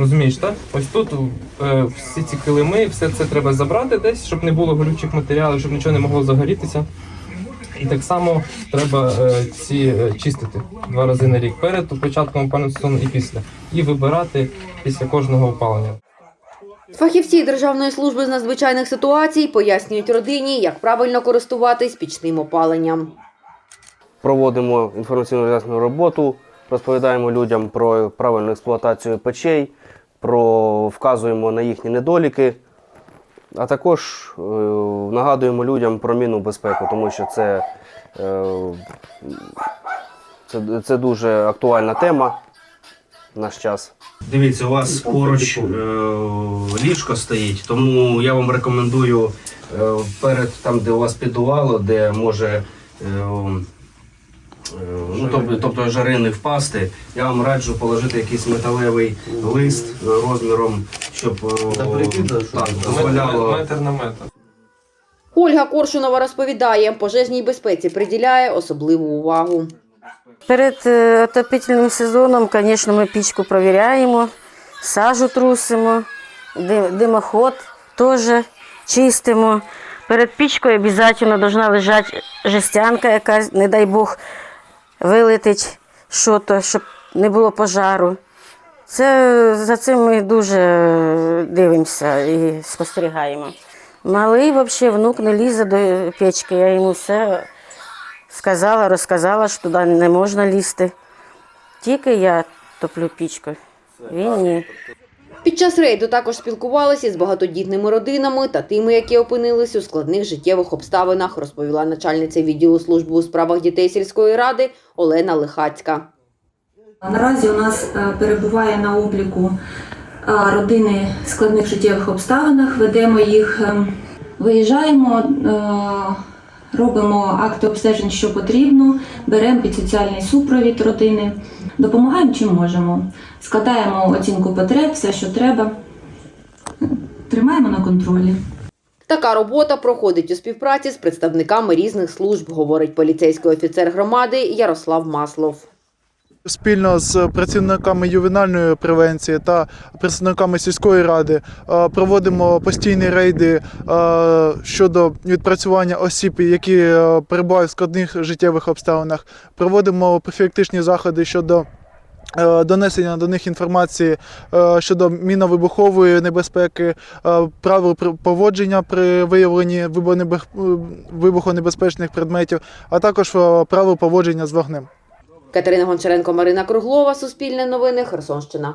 Розумієш, так? Ось тут е, всі ці килими, все це треба забрати десь, щоб не було горючих матеріалів, щоб нічого не могло загорітися. І так само треба е, ці е, чистити два рази на рік перед початком опалювального сезону і після. І вибирати після кожного опалення. Фахівці Державної служби з надзвичайних ситуацій пояснюють родині, як правильно користуватись пічним опаленням. проводимо інформаційну роз'яснену роботу, розповідаємо людям про правильну експлуатацію печей, про вказуємо на їхні недоліки, а також е, нагадуємо людям про мінну безпеку, тому що це, е, це, це дуже актуальна тема наш час. Дивіться, у вас поруч е, ліжко стоїть, тому я вам рекомендую е, перед там, де у вас підувало, де може. Е, Ну, тобто, тобто жари не впасти. Я вам раджу положити якийсь металевий лист е, розміром, щоб е, так, дозволяло. Метр на метр. Ольга Коршунова розповідає, пожежній безпеці приділяє особливу увагу. Перед е, отопительним сезоном, звісно, ми пічку провіряємо, сажу трусимо, ди- димоход теж чистимо. Перед пічкою обов'язково повинна лежати жестянка, яка, не дай Бог, вилетить що-то, щоб не було пожару. Це, за цим ми дуже дивимося і спостерігаємо. Малий взагалі внук не лізе до печки, я йому все сказала, розказала, що туди не можна лізти. Тільки я топлю пічкою. Він ні. Під час рейду також спілкувалися з багатодітними родинами та тими, які опинились у складних життєвих обставинах, розповіла начальниця відділу служби у справах дітей сільської ради Олена Лихацька. Наразі у нас е, перебуває на обліку е, родини в складних життєвих обставинах. Ведемо їх, е, виїжджаємо, е, робимо акти обстежень, що потрібно, беремо під соціальний супровід родини, допомагаємо чим можемо. Складаємо оцінку потреб, все, що треба. Тримаємо на контролі. Така робота проходить у співпраці з представниками різних служб, говорить поліцейський офіцер громади Ярослав Маслов. Спільно з працівниками ювенальної превенції та представниками сільської ради е, проводимо постійні рейди е, щодо відпрацювання осіб, які е, перебувають в складних життєвих обставинах. Проводимо профілактичні заходи щодо донесення до них інформації щодо міновибухової небезпеки, правил поводження при виявленні вибухонебе- вибухонебезпечних предметів, а також правил поводження з вогнем. Катерина Гончаренко, Марина Круглова, Суспільне новини, Херсонщина.